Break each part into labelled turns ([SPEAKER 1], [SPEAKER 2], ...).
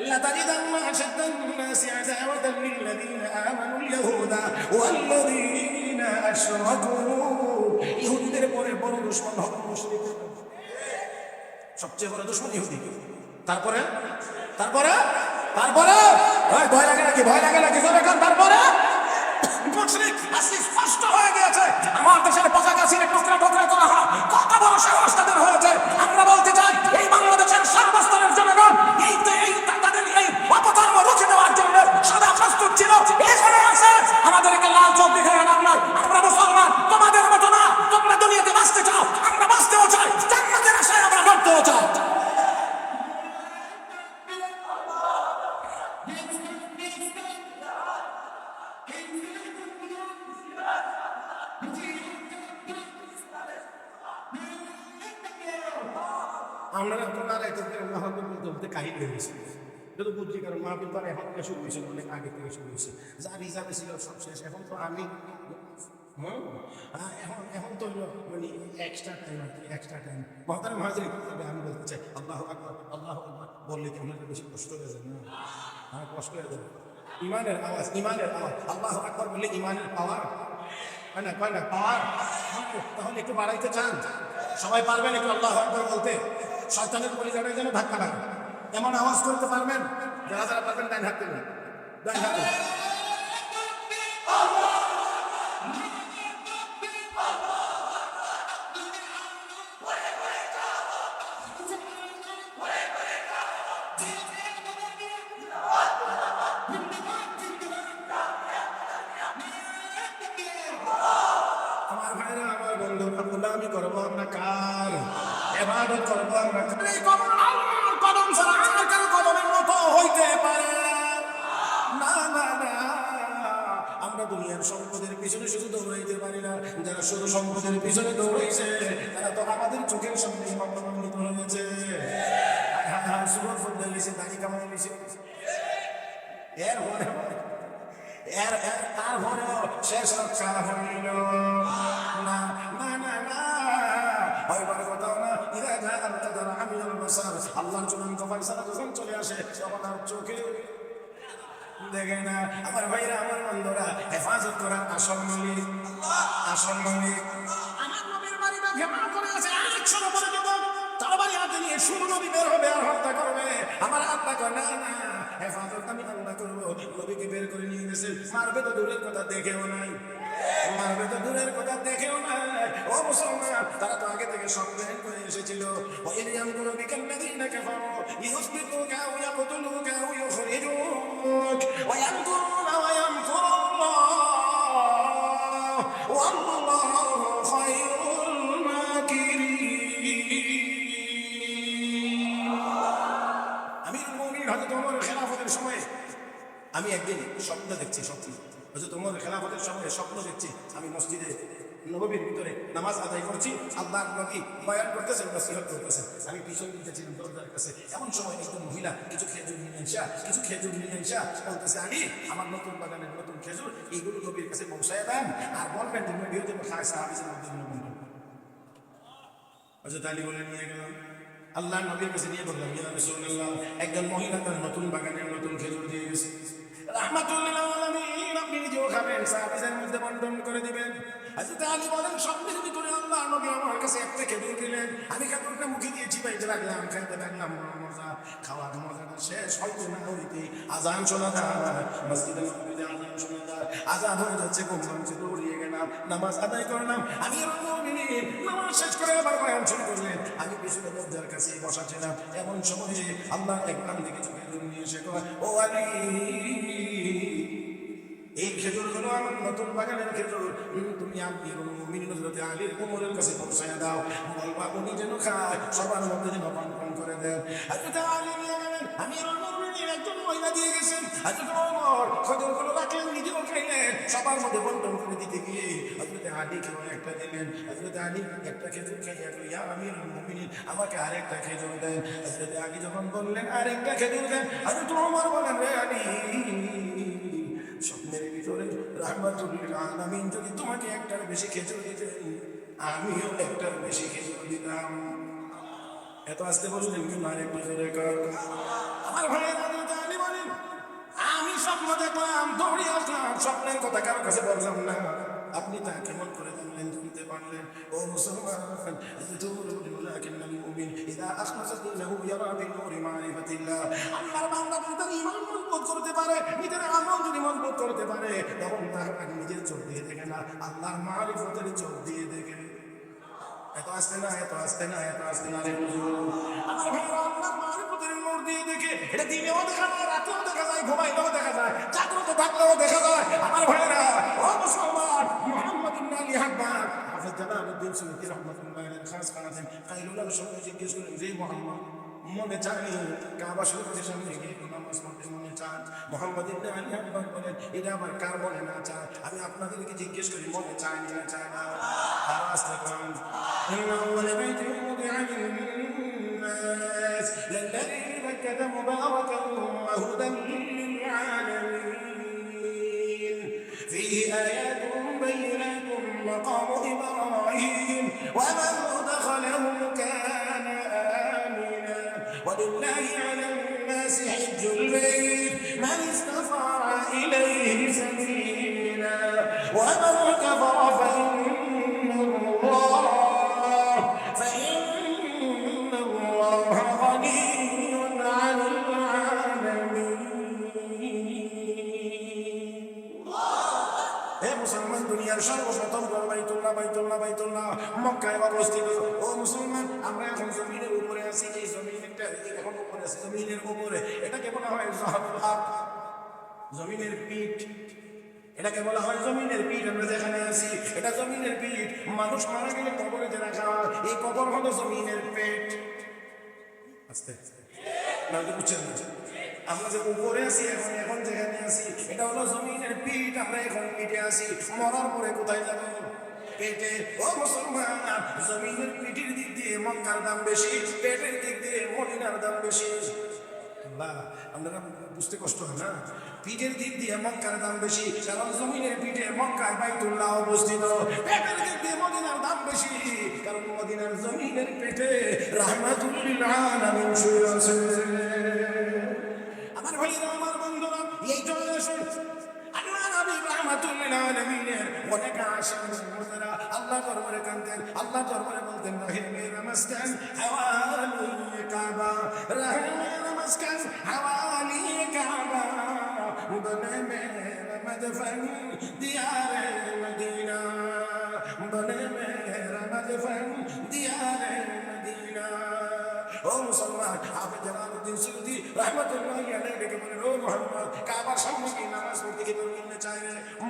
[SPEAKER 1] لتجدن أشد الناس عداوة للذين آمنوا اليهود والذين أشركوا ইহুদিদের পরে বড় দুশ্মন হবে মুশরিকরা সবচেয়ে বড় দুশ্মন ইহুদি তারপরে তারপরে তারপরে ওই ভয় লাগে নাকি ভয় লাগে নাকি জোরে কান তারপরে মুশরিক আজকে স্পষ্ট হয়ে গিয়েছে থেকে শুরু হয়েছিল অনেক আগে থেকে শুরু হয়েছে যার হিসাবে ছিল, সব শেষ। এখন তো আমি এখন এখন তো মানে এক্সট্রা টাইম আর কি এক্সট্রা টাইম মহাতার মহাজির তবে আমি বলতে চাই, আল্লাহ আকবর আল্লাহ আকবর। বললে কি আপনাদের বেশি কষ্ট হয়ে যাবে না? হ্যাঁ কষ্ট হয়ে যাবে ইমানের আওয়াজ ইমানের আওয়াজ। আল্লাহ আকবর বললে ইমানের পাওয়ার। হয় না কয় না, পাওয়ার। তাহলে একটু বাড়াইতে চান। সবাই পারবেন একটু আল্লাহ আকবর বলতে। শয়তানের পরিচয় যেন ধাক্কা লাগে এমন আওয়াজ করতে পারবেন? যারা যারা পারবেন ডাইন হাত ডাইন হাত আমরা দুনিয়ার সম্পদের পিছনে শুধু দৌড়াইতে পারি না, যারা শুধু সম্পদের পিছনে দৌড়াইছে, তারা তো আমাদের চোখের সামনে মন্ত্রমন্ডিত হয়েছে। হ্যাঁ হ্যাঁ এর শেষ না না না না না। যখন চলে আসে তখন আর চোখে দেখে না। আমার ভাইরা, আমার বন্ধুরা, হেফাজত করার আসল মালিক। আসল মালিক। আমার নবীর বাড়িটা বের হবে আর করবে। আমার আত্মা কয়, না না, হেফাজত আমি আল্লাহ করব। নবীকে বের করে নিয়ে গেছে। মারবে তো দূরের কথা, দেখেও নাই। মারবে তো দূরের কথা, দেখেও নাই। নববীর ভিতরে নামাজ আদায় করছি আল্লাহ নবী বয়ান করতেছেন নসিহত করতেছেন আমি পিছন দিতে ছিলাম দরজার কাছে। এমন সময় একজন মহিলা, কিছু খেজুর নিয়ে আসা কিছু খেজুর নিয়ে আসা বলতেছে আমি আমার নতুন বাগানের নতুন খেজুর এইগুলো নবীর কাছে পৌঁছায় দেন আর বলবেন যে নবী হতে খায় সাহাবিজের মধ্যে বন্ধু হযরত আলী বলে নিয়ে গেলাম আল্লাহ নবীর কাছে নিয়ে বললাম, ইয়া রাসূলুল্লাহ, একজন মহিলা তার নতুন বাগানের নতুন খেজুর দিয়ে গেছে। রাহমাতুল্লিল আলামিন, আপনি নিজেও খাবেন, সাহাবীদের মধ্যে বন্টন করে দিবেন। হযরত আলী বলেন স্বপ্নের ভিতরে আল্লাহ নবী আমার কাছে একটা খেজুর দিলেন। আমি খেজুরটা মুখে দিয়ে চিবাইতে লাগলাম খাইতে লাগলাম মজা খাওয়ার মজাটা শেষ হইতে না হইতে আজান শোনা যায়। মসজিদে নববীতে আজান শোনা যায়। আজান হয়ে যাচ্ছে, ঘুম ভাঙছে, দৌড়িয়ে গেলাম, নামাজ আদায় করলাম। আমি নামাজ শেষ করে আবার বয়ান শুরু করলেন। আমি পিছনে দরজার কাছে বসা ছিলাম। এমন সময়ে আল্লাহ একবার দিকে চোখে নিয়ে এসে কয়, ও আলী এই খেজুর হলো আমার নতুন বাগানের খেজুর। তুমি হযরত আলীর কাছে পৌঁছায় দাও। বলবা উনি যেন খায়, সবার মধ্যে যেন করে দেন। হযরত আলী আমি একজন মহিলা দিয়ে গেছেন। হযরত ওমর খেজুর সবার মধ্যে বন্টন করে দিতে গিয়ে হজরতে আলী কেউ একটা দিলেন। হজরতে আলী একটা খেজুর খাইয়া আমি মুমিনিন, আমাকে আরেকটা খেজুর দেন। হজরতে আলী যখন বললেন, আরেকটা খেজুর দেন? হজরত ওমর বলেন, রে আলী স্বপ্নের ভিতরে রাহমাতুল্লিল আলামিন, যদি তোমাকে একটার বেশি খেজুর দিতেন, আমিও একটার বেশি খেজুর দিতাম। এত আসতে বললেন কি একটু জোরে কর? আমার ভাইয়ের আমি স্বপ্ন দেখলাম, দৌড়ে আসলাম, স্বপ্নের কথা কারও কাছে বললাম না। আপনি তা কেমন করে আপনি জানতে পারলেন। ও মুসলমান লাকিন আল মুমিন, ইদা আখলাসা দীনহু ইয়ারা বিন নূরি মারিফাতিল্লাহ। আল্লাহর বান্দা যদি মজবুত করতে পারে, নিজের আমল যদি মজবুত করতে পারে, তখন তার নিজের চোখ দিয়ে দেখে না, আল্লাহর মারিফতের চোখ দিয়ে দেখে। এত আসতে না, এত আসতে না, এত আসতে না রে হুজুর। আমার ভাই আল্লাহর মারিফতের নূর দিয়ে দেখে, এটা দিনেও দেখা যায়, রাতেও দেখা যায়, ঘুমাইলেও দেখা যায় জাগ্রত থাকলেও দেখা যায়। আমার ভাইরা, ও মুসলমান মুহাম্মদ ইবনে আলী হাকবার হাফেজ জালালউদ্দিন সুয়ুতি রাহমাতুল্লাহ আলাইহি খাস কানাতেন কাইলুলার সঙ্গে জিজ্ঞেস করেন যে মুহাম্মদ মনে চাই কাবা শরীফের সামনে গিয়ে নামাজ পড়তে মনে চান মোহাম্মদ ইবনে আলী আকবর বলেন এটা আমার কার মনে না চায় আমি আপনাদেরকে জিজ্ঞেস করি মনে চায় না চায় না আর আসতে পারেন إن أول بيت وضع للناس للذي بكة مباركا وهدى مقام إبراهيم ومن دخله كان آمنا. ولله على الناس حج البيت. من استطاع অবস্থিত। ও মুসলমান, আমরা এখন জমিনের উপরে আছি, এই জমিনটা এখন উপরে আছি, জমিনের উপরে। এটাকে বলা হয় জমিনের পিঠ। এটাকে বলা হয় জমিনের পিঠ, আমরা যেখানে আছি, এটা জমিনের পিঠ। মানুষ মারা গেলে কবরে যে রাখা হয়, এই কবর হলো জমিনের পেট। আস্তে বুঝছেন আমরা যে উপরে আছি, এখন এখন যেখানে আছি, এটা হলো জমিনের পিঠ। আমরা এখন পিঠে আছি, মরার পরে কোথায় যাব? পেটে, ও মুসলমান, জমিনের পিঠের দিক দিয়ে মক্কার দাম বেশি, পেটের দিক দিয়ে মদিনার দাম বেশি। আপনারা বুঝতে কষ্ট হয় না? পিঠের দিক দিয়ে মক্কার দাম বেশি, কারণ জমিনের পিঠে মক্কার বাইতুল্লাহ অবস্থিত। পেটের দিক দিয়ে মদিনার দাম বেশি, কারণ মদিনার জমিনের পেটে রাহমাতুল্লিল আলামিন শুয়ে আছে। আমার ভাইরা আমার বন্ধুরা, এই চলে আসুন। আল্লাহ নবী রাহমাতুল্লিল আলামিনের অনেক আশিক মুর্তরা আল্লাহ দরবারে কাঁদতেন, আল্লাহ দরবারে বলতেন রহিম নমস্কার হাওয়ালি কাবা রহিম নমস্কার হাওয়ালি কাবা, বনে মেরা মদফন দিয়ার মদিনা, বনে মেরা মদফন দিয়ার মদিনা। ও মুসলমান হাফেজ জালালউদ্দিন সুয়ুতি রাহমাতুল্লাহি আলাইহি বলেন, ও মুহাম্মদ, কাবার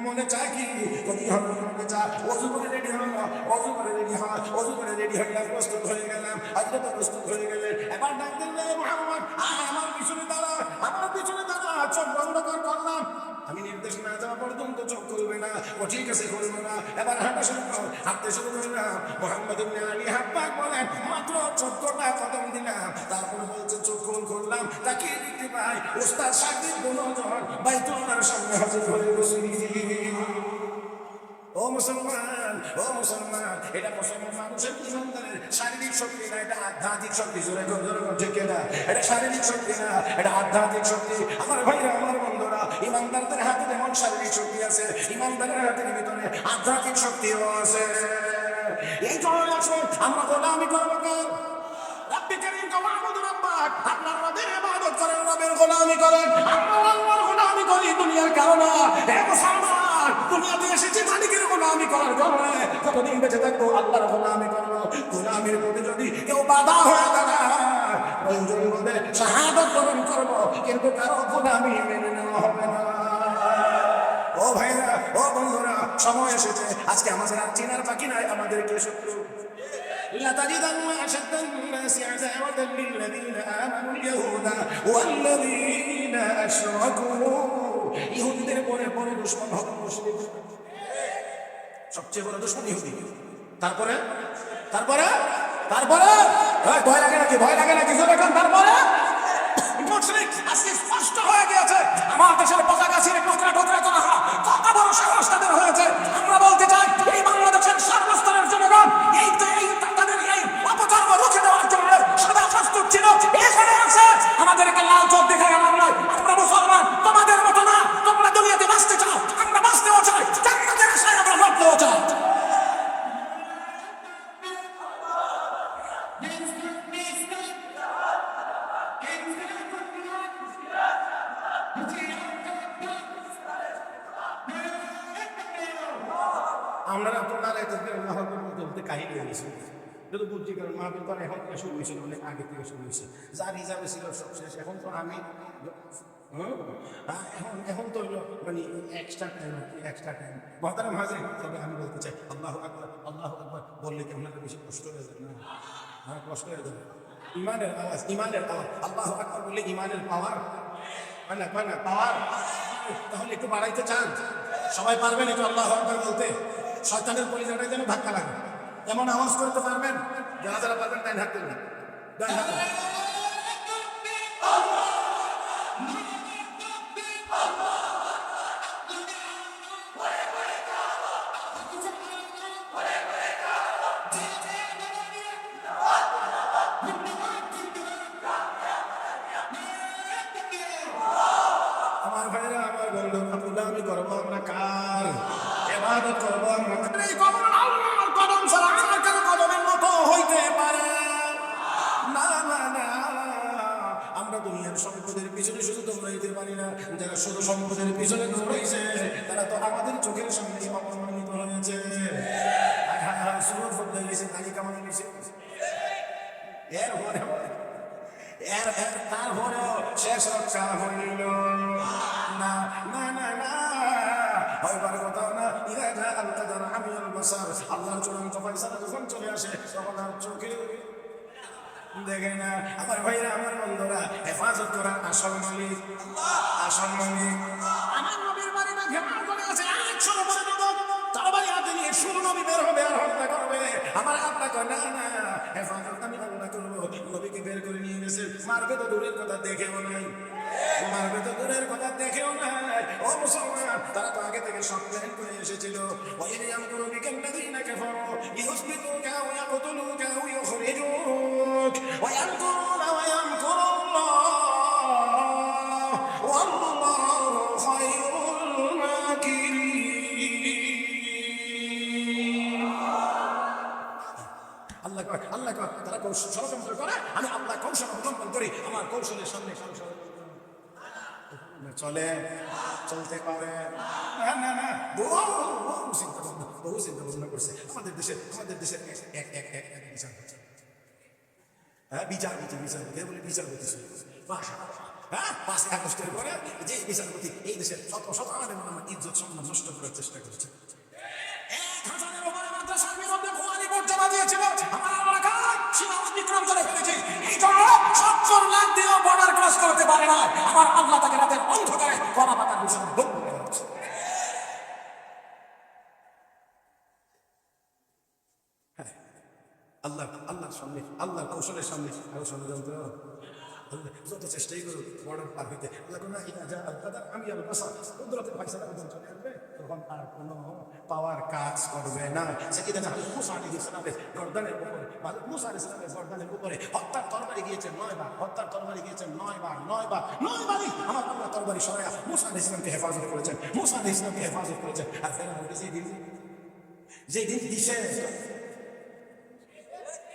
[SPEAKER 1] মনে চায় কি? কবি হবে মনে চায় ওযু করে রেডি হল ওযু করে রেডি হয় ওযু করে রেডি হইলাম প্রস্তুত হয়ে গেলাম, আজকে তো প্রস্তুত হয়ে গেলেন এবার ডাক রে মুহাম্মদ আমার পিছনে দাঁড়া, আমার পিছনে দাঁড়া, চোখ বন্ধ কর করলাম আমি নির্দেশ না দেওয়া পর্যন্ত চোখ করবে না, ও ঠিক আছে করব না। এবার হাঁটা শুরু কর, হাঁটতে শুরু করলাম। মোহাম্মদ ইবনে আলী হাব্বাক বলেন, মাত্র চোদ্দটা কদম দিলাম। তারপর বলছে, চোখ কোন করলাম তাকিয়ে দেখতে পাই, ওস্তাদ সাকদিন গুণজন বাইতুল্লাহর সামনে হাজির হয়ে বসে মুসলমান, ও মুসলমান, এটা মুসলমান মানুষের শারীরিক শক্তি না, এটা আধ্যাত্মিক শক্তি? জোরে জোরে ঠিক না এটা শারীরিক শক্তি না, এটা আধ্যাত্মিক শক্তি? আমার ভাইরা, আমার বন্ধুরা, ইমানদারদের হাতে যেমন শারীরিক শক্তি আছে, ইমানদারের ভিতরে আধ্যাত্মিক শক্তিও আছে। এই জন্য আসুন আমরা গোলামি করব আল্লাহর রবের করেন, রবের গোলামি করেন। আল্লাহর গোলামি করি, দুনিয়ার কারণে। মুসলমান! দুনিয়াতে এসেছি মালিকের গোলামি করার জন্য কতদিন বেঁচে থাকবো আল্লাহর গোলামি করবো গোলামির প্রতি যদি কেউ বাধা হয়ে দাঁড়ায় প্রয়োজন বলে শাহাদত গ্রহণ করবো কিন্তু কারো গোলামি মেনে নেওয়া হবে না ও ভাইরা ও বন্ধুরা সময় এসেছে আজকে আমাদের আর চেনার বাকি নাই আমাদের কে শত্রু لتجدن أشد الناس عداوة للذين آمنوا اليهود والذين أشركوا ইহুদিদের পরে পরে দুশ্মন হবে মুসলিম সবচেয়ে বড় দুশ্মন ইহুদি। তারপরে? তারপরে? তারপরে? ভয় লাগে নাকি? ভয় লাগে নাকি? তারপরে? যদি বুঝছি কারণ মাহবুব তো এখন থেকে শুরু হয়েছিল অনেক আগে থেকে শুরু হয়েছে। যার হিসাবে ছিল সব শেষ। এখন তো আমি হুম, হ্যাঁ, এখন এখন তো মানে এক্সট্রা টাইম এক্সট্রা টাইম মহতারাম হাজির তবে আমি বলতে চাই আল্লাহ আকবর আল্লাহ আকবর বললে কি আপনাদের বেশি কষ্ট হয়ে যাবে? না। হ্যাঁ কষ্ট হয়ে যাবে। ইমানের আওয়াজ ইমানের আওয়াজ আল্লাহ আকবর বললে ইমানের পাওয়ার হয় না হয় না পাওয়ার তাহলে একটু বাড়াইতে চান? সবাই পারবেন একটু আল্লাহ আকবর বলতে? শয়তানের পরিচয়টা যেন ধাক্কা লাগে। এমন আওয়াজ করতে পারবেন? যারা যারা পারবেন তাই হাত তুলবেন। আমার ভাইরা, আমার বন্ধু আব্দুল্লাহ আমি করব আমরা কার এবাদত করব আমরা। হইতে পারে? না না না। আমরা দুনিয়ার সম্পদের পিছনে শুধু দৌড়াইতে পারি না। যারা শুধু সম্পদের পিছনে তারা আমাদের চোখের সামনে অপমানিত হয়েছে। হায় হায় হায় এর পরে এর তারপরেও শেষ রক্ষা হইল। না না না না। হইবার কথা না। ইরা যখন চলে আসে, তখন আর দেখে না। আমার ভাইরা, আমার বন্ধুরা, হেফাজত করার আসল মালিক। আসল মালিক। আমার নবীর করে শুরু বের হবে আর হত্যা করবে। আমার না না, হেফাজত আমি আল্লাহ করব। নবীকে বের করে নিয়ে গেছে। মারবে তো দূরের কথা, দেখেও নাই। মারবে তো দূরের কথা দেখেও নাই। ও মুসলমান, তারা তো আগে থেকে সব করে এসেছিল। ওয়াইন ইয়ামকুরু বিকাল্লাযীনা কাফারু লিইউসবিতুকা ওয়া ইয়াকতুলুকা ওয়া ইউখরিজুক ওয়া ইয়ামকুরুনা ওয়া ইয়ামকুরুল্লাহ ওয়াল্লাহু খায়রুল মাকিরিন। আল্লাহ কয় আল্লাহ কয় তারা কৌশল ষড়যন্ত্র করে, আমি আল্লাহ কৌশল অবলম্বন করি। আমার কৌশলের সামনে চলে, চলতে পারে। না না না, বহু বহু চিন্তা ভাবনা বহু চিন্তা ভাবনা করছে। আমাদের দেশে, আমাদের দেশের এক এক এক এক বিচার হ্যাঁ বিচার বিচার বিচারপতি বলে বিচারপতি বাসা হ্যাঁ পাঁচ আগস্টের পরে যে বিচারপতি এই দেশের শত শত আমাদের ইজ্জত, সম্মান নষ্ট করার চেষ্টা করছে। এক হাজারের উপরে মাদ্রাসার বিরুদ্ধে দিয়েছিল। আমার আমার আল্লাহ তাকে রাতের অন্ধকারে কলা পাতার বিষয় ভোগ করে যাচ্ছে আল্লাহ আল্লাহর সামনে আল্লাহর কৌশলের সামনে আরও ষড়যন্ত্র আল্লাহ যত চেষ্টাই করুক বর্ডার পার হইতে আমি আল্লাহ বাসা, কুদরতের ফাইসালা যখন চলে আসবে। তখন আর কোনো পাওয়ার কাজ করবে না। সেদিন হযরত মুসা আলাইহিস সালামের গর্দানের উপরে হযরত মুসা আলাইহিস সালামের গর্দানের উপরে হত্যার তরবারি গিয়েছে নয় বার হত্যার তরবারি গিয়েছে নয় বার নয় বার নয় বারই আমার আল্লাহ তরবারি সরায়া মুসা আলাইহিস সালামকে হেফাজত করেছেন, মুসা আলাইহিস সালামকে হেফাজত করেছেন। আর ফেরাউন যেই দিন যেই দিন দিছে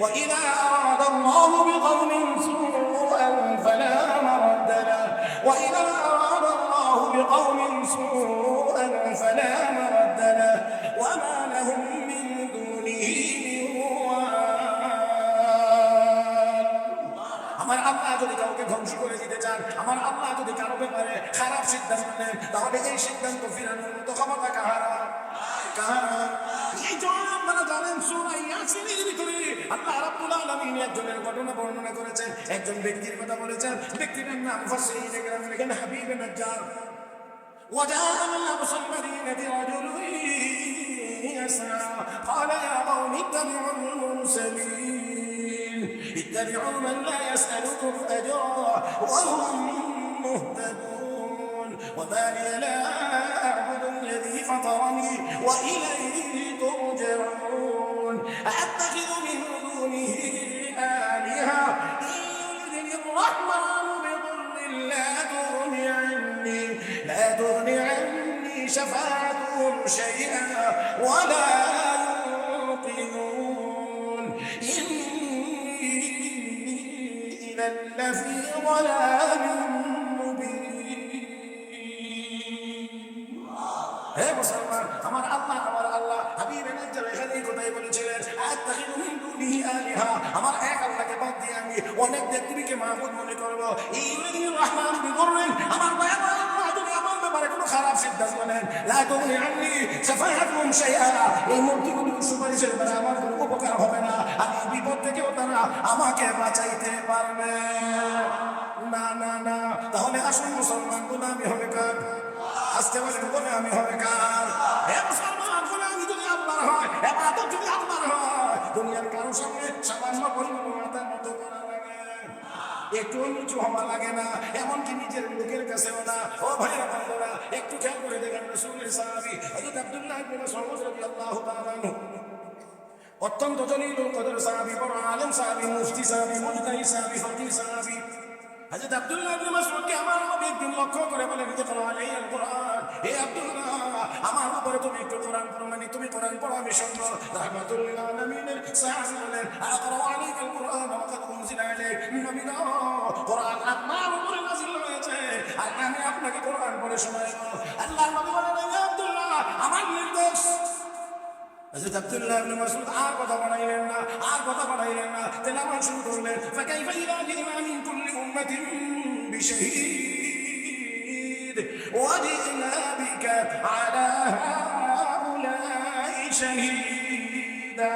[SPEAKER 1] وإذا أراد الله بقوم سوءا فلا مرد له وإذا أراد الله بقوم سوءا فلا مرد له وما لهم من دونه من আমার আল্লাহ যদি কাউকে ধ্বংস করে দিতে চান আমার আল্লাহ যদি কারো ব্যাপারে খারাপ সিদ্ধান্ত নেন তাহলে এই সিদ্ধান্ত ফিরানোর মতো ক্ষমতা কাহারা কাহারা এই জন্য আপনারা জানেন সোনা ইয়াসিনের ভিতরে আল্লাহ রাব্বুল আলামিন একজনের ঘটনা বর্ণনা করেছেন একজন ব্যক্তির কথা বলেছেন ব্যক্তির নাম মুফাসসিরিনে কেরাম লিখেন হাবিব নাজ্জার وجاء من أقصى المدينة رجل يسعى قال يا قوم اتبعوا المرسلين اتبعوا من لا يسألكم أجرا وهم مهتدون وما لي لا أعبد الذي فطرني وإليه ترجعون شفاعتهم شيئا ولا ينقذون إني إذا لفي ضلال مبين হে মুসলমান আমার আল্লাহ আমার আল্লাহ হাবিব নাজ্জার এখানেই কথাই বলেছিলেন আত্তাখিদু মিন দুনিহি আলিহা আমার এক আল্লাহকে বাদ দিয়ে আমি অনেক দেবদেবীকে মাহবুদ মনে করব ইউরিদি রহমান বিদররিন আমার কোনো খারাপ সিদ্ধান্ত নেন লা তুগনি আননি সাফাহাতুম শাইআ। এই মূর্তিগুলো সুপারিশের দ্বারা আমার কোনো উপকার হবে না। আমি বিপদ থেকেও তারা আমাকে বাঁচাইতে পারবে। না না না। তাহলে আসুন মুসলমান, গোলামি হবে কার? আজকে বলেন বলে আমি হবে কার? একটু নিচু হওয়া লাগে না, এমনকি নিজের লোকের কাছেও না। ও ভাইরা একটু খেয়াল করে দেখেন রসুলের সাহাবি হযরত আব্দুল্লাহ ইবনে মাসউদ রাদিয়াল্লাহু তাআলা অত্যন্ত জলিল কদর সাহাবি, বড় আলেম সাহাবি, মুফতি সাহাবি মুজতাহি সাহাবি ফকিহ সাহাবি। হযরত আব্দুল্লাহ ইবনে মাসউদকে আমার নবী একদিন লক্ষ্য করে বলেন যে কোরআন আলাইহিল কোরআন। হে আব্দুল্লাহ আমার উপরে তুমি একটু কোরআন পড়ো মানে তুমি কোরআন পড়ো, আমি শুনব রাহমাতুল লিল আলামিনের সাহাবী বলেন আকরা আলাইকাল কোরআন উনজিলা নবী কোরআন আপনার উপরে নাযিল হয়েছে। আর আমি আপনাকে কোরআন পড়ে শোনাবো আল্লাহ নবী বলেন আব্দুল্লাহ, আমার নির্দেশ হযরত আব্দুল্লাহ ইবনে মাসউদ আর কথা বাড়াইলেন না, আর কথা বাড়াইলেন না। তেলাওয়াত শুরু করলেন ফাকাইফা ইযা জিনা মিন কুল্লি উম্মাতিন বিশহীদ। ওয়াজিনা বিকা আলা হাউলাই শাহীদা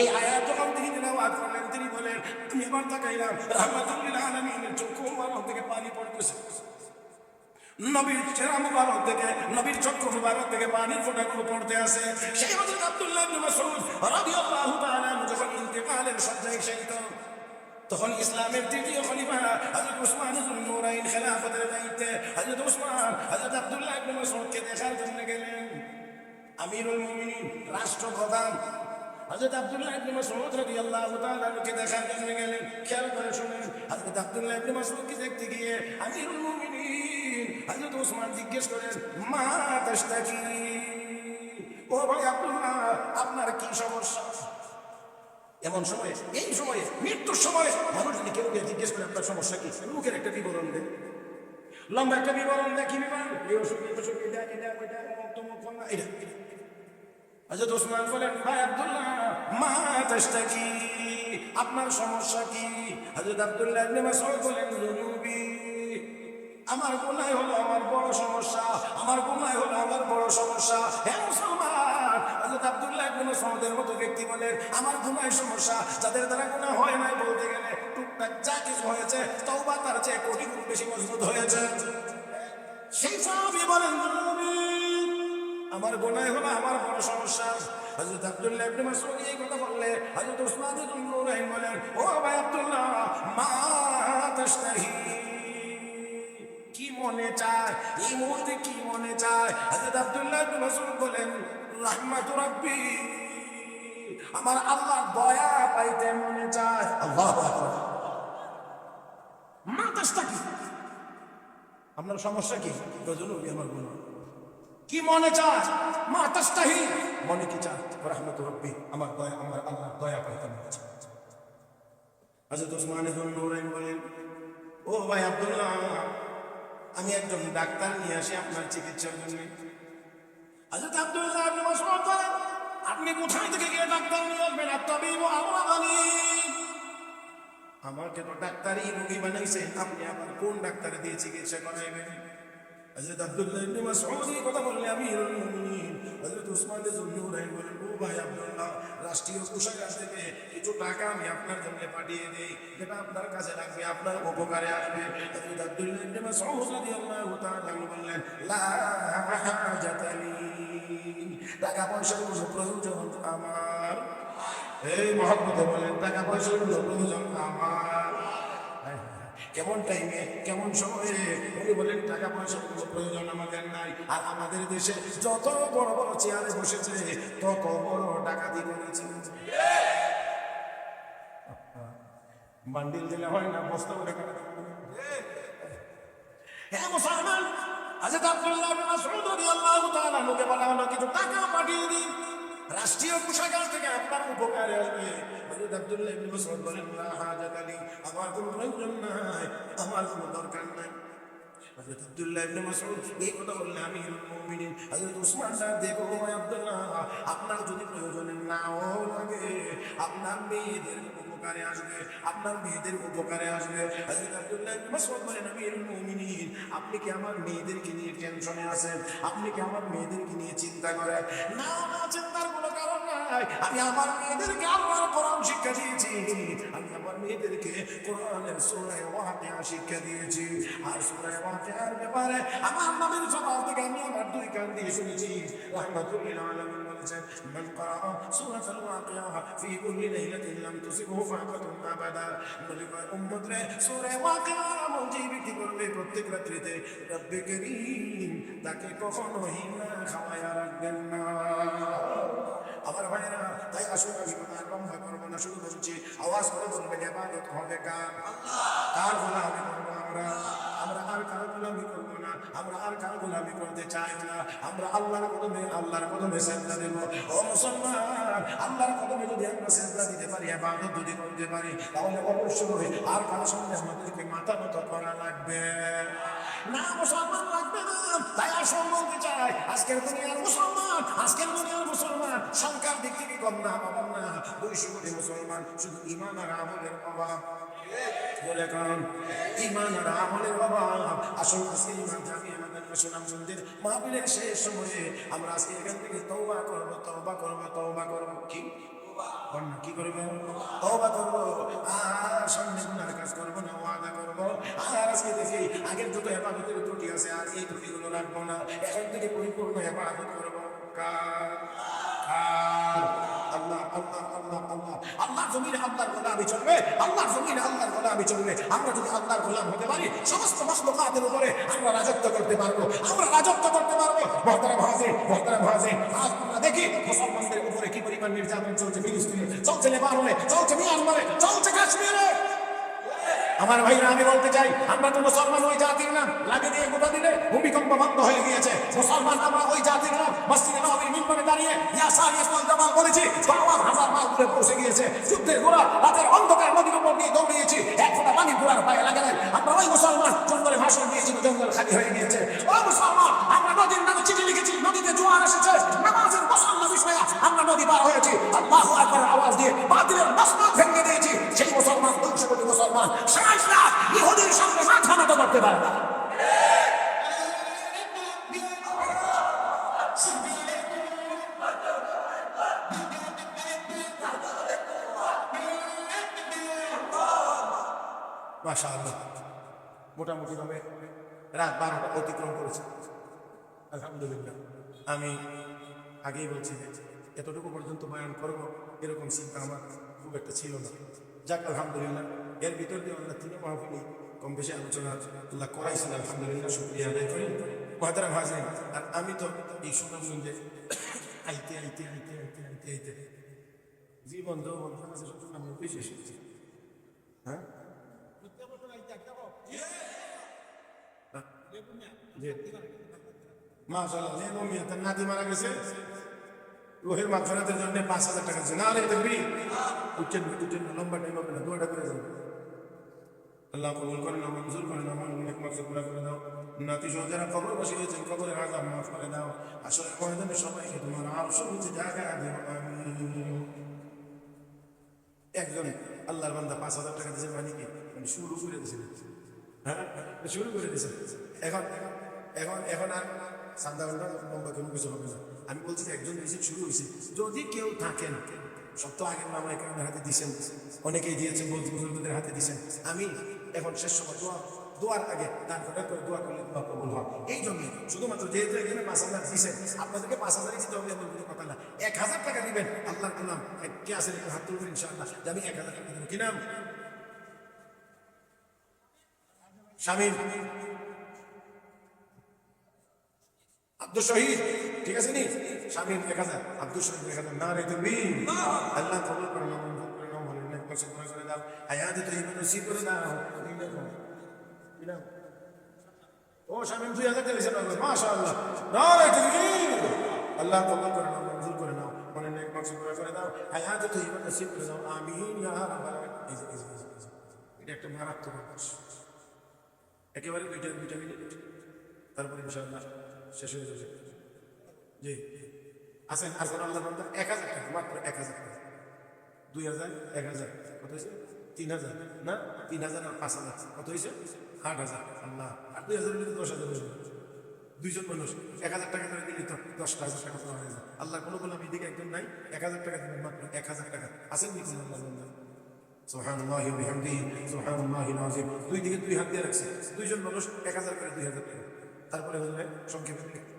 [SPEAKER 1] এই আয়াত যখন তিনি তেলাওয়াত করলেন, তিনি বলেন আমি এবার তাকাইলাম, রাহমাতুল আলামিনের চক্ষু মুবারক থেকে পানি পড়তেছে। নবীর চেহারা মুবারক থেকে, নবীর চক্ষু মুবারক থেকে পানির ফোঁটাগুলো পড়তে আসে সেই হযরত আব্দুল্লাহ ইবনে মাসউদ তাআলা যখন ইন্তেকালের শয্যায় শায়িত তখন ইসলামের তৃতীয় খলিফা হযরত উসমান নুরাইন খেলাফতের দায়িত্বে হযরত উসমান, হযরত আব্দুল্লাহ ইবনে দেখার জন্য গেলেন। আমিরুল মুমিনিন, রাষ্ট্রপ্রধান গেলেন। খেয়াল করে দেখতে গিয়ে জিজ্ঞেস মা আপনার কি সমস্যা? এমন সময়ে, এই সময়ে, মৃত্যুর সময় মানুষ যদি কেউ জিজ্ঞেস করে, আপনার সমস্যা কি? মুখের একটা বিবরণ দেয় লম্বা একটা বিবরণ দেয়, কি বিবরণ? আপনার সমস্যা কি? হযরত আব্দুল্লাহ আমার গুনাহ হলো আমার বড় সমস্যা, আমার গুনাহ হলো আমার বড় সমস্যা। হে মুসলমান হযরত আব্দুল্লাহ ইবনে মাসউদের মতো ব্যক্তি বলেন, আমার ঘুমায় সমস্যা, যাদের দ্বারা গুনাহ হয় নাই বলতে গেলে টুকটাক যা কিছু হয়েছে, তওবা তার চেয়ে কোটি গুণ বেশি মজবুত হয়েছে। সেই সাহাবী বলেন আমার গোনায় হলো আমার বড় সমস্যা। হযরত আব্দুল্লাহ ইবনে মাসউদ এই কথা বললে হযরত উসমান ইবনে নুরাইন বলেন, ও ভাই আব্দুল্লাহ, মা তাশতাহি। কি মনে চায়? এই মুহূর্তে কি মনে চায়? হযরত আব্দুল্লাহ ইবনে মাসউদ বলেন রাহমাতু রাব্বি। আমার আল্লাহর দয়া পাইতে মনে চায়। আল্লাহু আকবার। মা তাশতাহি আপনার সমস্যা কি? রজনুবি আমার গুনাহ কি মনে চায়? মা তাস্তাহি মনে কি চায়? রহমত রব্বি আমার দয়া আমার আল্লাহ দয়া পাইতে মনে চায়। হযরত ওসমান ইবনে নুরাইন বলেন ও ভাই আব্দুল্লাহ আমি একজন ডাক্তার নিয়ে আসি আপনার চিকিৎসার জন্য। হযরত আব্দুল্লাহ মাসউদ বলেন আপনি থেকে গিয়ে ডাক্তার নিয়ে আমাকে তো ডাক্তারই রুগী বানাইছেন? আপনি আবার কোন ডাক্তারে দিয়ে চিকিৎসা করাইবেন? হযরত আব্দুল্লাহ ইবনে মাসউদ এই কথা বললে আমিরুল মুমিনিন। হযরত উসমান ইবনে জুন্নুরাইন বলেন ও ভাই আব্দুল্লাহ, রাষ্ট্রীয় কোষাগার থেকে কিছু টাকা আমি আপনার জন্য পাঠিয়ে দেই। যেটা আপনার কাছে লাগবে, আপনার উপকারে আসবে। হযরত আব্দুল্লাহ ইবনে মাসউদ রাদিয়াল্লাহু তাআলা বললেন, লা হাজাতালি টাকা পয়সার কোনো প্রয়োজন আমার। এই মহাব্বতে বলেন টাকা পয়সার কোনো প্রয়োজন আমার। কেমন টাইমে কেমন সময়ে উনি বলেন টাকা পয়সার কোনো প্রয়োজন আমাদের নাই। আর আমাদের দেশে যত বড় বড় চেয়ারে বসেছে, তত বড় ডাকাতি করেছে। বান্ডিল দিলে হয় না, বস্তা করে হ্যাঁ মুসলমান আব্দুল্লাহ ইবনে মাসউদ রাদিয়াল্লাহু তাআলা লোকে বলা হলো, কিছু টাকা পাঠিয়ে দিন। রাষ্ট্রীয় কোষাগার থেকে আপনার উপকারে আসবে হযরত আব্দুল্লাহ ইবনে মাসউদ বলেন, লা হাজাত আলী, আমার কোনো প্রয়োজন নাই, আমার কোনো দরকার নাই। হযরত আব্দুল্লাহ ইবনে মাসউদ এই কথা বললে আমি মুমিনিন। হযরত উসমান সাহেব, দেখো আব্দুল্লাহ, আপনার যদি প্রয়োজন নাও লাগে, আপনার মেয়েদের উপকারে আসবে, আপনার মেয়েদের উপকারে আসবে। আপনি কি আমার মেয়েদেরকে নিয়ে টেনশনে আছেন? আপনি কি আমার মেয়েদেরকে নিয়ে চিন্তা করেন? না না, চিন্তার কোনো কারণ আমি আমার মেয়েদেরকে আল্লাহর কোরআন শিক্ষা দিয়েছি। আমি আমার মেয়েদেরকে কোরআনের সূরা ওয়াকিয়া শিক্ষা দিয়েছি। আর সূরা ওয়াকিয়ার ব্যাপারে আমার নবীর জবাব থেকে আমি আমার দুই কান দিয়ে শুনেছি। রাহমাতুল্লিল আলামিন বলেছেন, মান ক্বারা সূরাতুল ওয়াকিয়া ফি কুল্লি লাইলাতিন লাম তুসিবহু ফাকাতুন আবাদা। নবী কয় উম্মত রে সূরা ওয়াকিয়া আমল যে ব্যক্তি করবে প্রত্যেক রাত্রিতে রব্বে করিম তাকে কখনো হিনা খাওয়ায়া রাখবেন না। আমার ভাইরা তাই আসুন কথা আর লম্বা করব না শুধু বলছি আওয়াজ করে বলবেন এবাদত হবে কার? কার গোলামি করব আমরা? আমরা আর কার গোলামি করব না। আমরা আর কার গোলামি করতে চাই না। আমরা আল্লাহর কদমে আল্লাহর কদমে সেজদা দেব। ও মুসলমান, আল্লাহর কদমে যদি আমরা সেজদা দিতে পারি এবাদত যদি করতে পারি, তাহলে অবশ্যই আর কারোর সঙ্গে আমাদেরকে মাথা মতো করা লাগবে। না, মুসলমান লাগবে না। তাই আসল বলতে চাই, আজকের দুনিয়ার মুসলমান, আজকের দুনিয়ার মুসলমান, সংখ্যার দিক থেকে কম না পাবেন না। দুইশো কোটি মুসলমান, শুধু ইমান আর আমলের অভাব। বলে কারণ ইমান আর আমলের অভাব। আসল আজকে ইমান জানি আমাদের সুনামগঞ্জের মাহবিলের শেষ সময়ে আমরা আজকে এখান থেকে তওবা করব তওবা করব তওবা করব। কি? না, কি করব? তওবা করব। আর সামনে কাজ করব না ওয়াদা করব। আর আজকে দেখি আগের দুটো হেফাজতের ত্রুটি আছে আর এই ত্রুটিগুলো রাখব না। এখন থেকে পরিপূর্ণ হেফাজত করব। কার? কার? আল্লাহ আল্লাহ আল্লাহ আল্লাহ। জমিনে আল্লাহর গোলামি চলবে। জমিনে আল্লাহর গোলামি চলবে। আমরা যদি আল্লাহর গোলাম হতে পারি, সমস্ত উপরে আমরা রাজত্ব করতে পারব। আমরা রাজত্ব করতে পারব। ভাজে ভাজে আজ আমরা দেখি মুসলমানদের উপরে কি পরিমাণ নির্যাতন চলছে ফিলিস্তিনে। চলছে চলছে মিয়ানমারে, চলছে কাশ্মীরে। আমার ভাইরা, আমি বলতে চাই, আমরা তো মুসলমান ওই জাতির নাম। লাগে দিয়ে গোটা দিলে ভূমিকম্প বন্ধ হয়ে গিয়েছে। মুসলমান আমরা ওই মিম্বরে ইয়াসার ইসলাম জামাল বলেছি বাবা হাজার মাল দূরে পৌঁছে গিয়েছে। যুদ্ধের ঘোড়া রাতের অন্ধকার নদীর উপর নিয়ে দৌড়িয়েছি। এক ফোঁটা পানি ঘোড়ার পায়ে লাগে নাই আমরা ওই মুসলমান জঙ্গলে ভাষণ দিয়েছি, জঙ্গল খালি হয়ে গিয়েছে। মোটামুটি ভাবে রাত বারোটা অতিক্রম করেছে। আলহামদুলিল্লাহ। আমি আগেই বলছি এতটুকু পর্যন্ত বয়ান করব, এরকম চিন্তা আমার খুব একটা ছিল না। যাক, আলহামদুলিল্লাহ। এর ভিতর দিয়ে আমরা তিন মাহফিলি কম বেশি আলোচনা আল্লাহ করাইছেন, আলহামদুলিল্লাহ, শুক্রিয়া আদায় করি। মহাতারা ভাজে আর আমি তো এই সুনামগঞ্জে আইতে আইতে আইতে আইতে আইতে আইতে, জীবন যৌবন সব আমি বেশি এসেছি হ্যাঁ? মাশাআল্লাহ যে মিয়া, তার নাতি মারা গেছে। রোহের মাগফিরাতের জন্য পাঁচ হাজার টাকা দিচ্ছে না রে দেখবি উচ্চেন লম্বা টাইম হবে না দুটা করে যাবে আল্লাহ কবুল করেন আমার মঞ্জুর করেন আমার অনেক মাকসুদ পুরা করে দাও নাতি সহ যারা কবর বসে গেছেন কবরের আজাব মাফ করে দাও আসলে ময়দানে সবাইকে তোমার আর সবুজ জায়গা দেও। একজন, আল্লাহর বান্দা পাঁচ হাজার টাকা দিয়েছে মানে কি? মানে শুরু করে দিয়েছে। হ্যাঁ? শুরু করে দিয়েছে এখন এখন এখন আর সান্দা লম্বা কোনো কিছু হবে না আমি বলছি একজন দিয়েছে শুরু হয়েছে। যদি কেউ থাকেন সব তো আগের মামা একরামের হাতে দিয়েছেন অনেকেই দিয়েছেন বৌদ্ধ বুজুর্গদের হাতে দিয়েছেন আমি এখন শেষ সময় দোয়া, দোয়ার আগে দান করে করে দোয়া করলে দোয়া কবুল হয়। এই জন্য শুধুমাত্র যেহেতু এখানে পাঁচ হাজার দিয়েছেন আপনাদেরকে পাঁচ হাজারই দিতে হবে এমন কোনো কথা না। এক হাজার টাকা দিবেন, আল্লাহর এক- কে একটু হাত তুলবেন ইনশাআল্লাহ। যে আমি এক হাজার টাকা দেবো। কি নাম? শামিল আব্দুল শহীদ, ঠিক আছে নি? শামিল এক হাজার, আব্দুল শহীদ এক হাজার। না রে তুমি। আল্লাহ কবুল করে নাও করে নাও মনে নেক করে করে দাও হায়াতে তো ইমান নসিব করে দাও ও শামিল দুই হাজার দিয়েছেন মাশাআল্লাহ। না রে তুমি। আল্লাহ কবুল করে নাও মঞ্জুর করে নাও মনে নেক করে করে দাও হায়াতে তো করে দাও আমিন, ইয়া রাব্বাল আলামিন। এটা একটা মারাত্মক একেবারে দুইটা দুইটা মিনিট তারপরে ইনশাআল্লাহ শেষ হয়ে যাবে। জি। আছেন? আর কোন আল্লাহ বান্দা এক হাজার টাকা, মাত্র এক হাজার টাকা। দুই হাজার, এক হাজার। কত হয়েছে? তিন হাজার। না? তিন হাজার আর পাঁচ হাজার। কত হয়েছে? আট হাজার। আল্লাহ। আর দুই হাজার মিলে দশ হাজার হয়েছে দুইজন মানুষ। এক হাজার টাকা করে দিলে তো দশটা হাজার টাকা পাওয়া যায়। আল্লাহ, কোনো কোনো দিকে একজন নাই। এক হাজার টাকা দিবেন মাত্র এক হাজার টাকা। আছেন নি কোনো আল্লাহ বান্দা সুবহানাল্লাহি ওয়া বিহামদিহি সুবহানাল্লাহিল আযীম দুই দিকে দুই হাত দিয়ে রাখছে। দুইজন মানুষ এক হাজার করে দুই হাজার টাকা। তারপরে হলো সংক্ষেপে।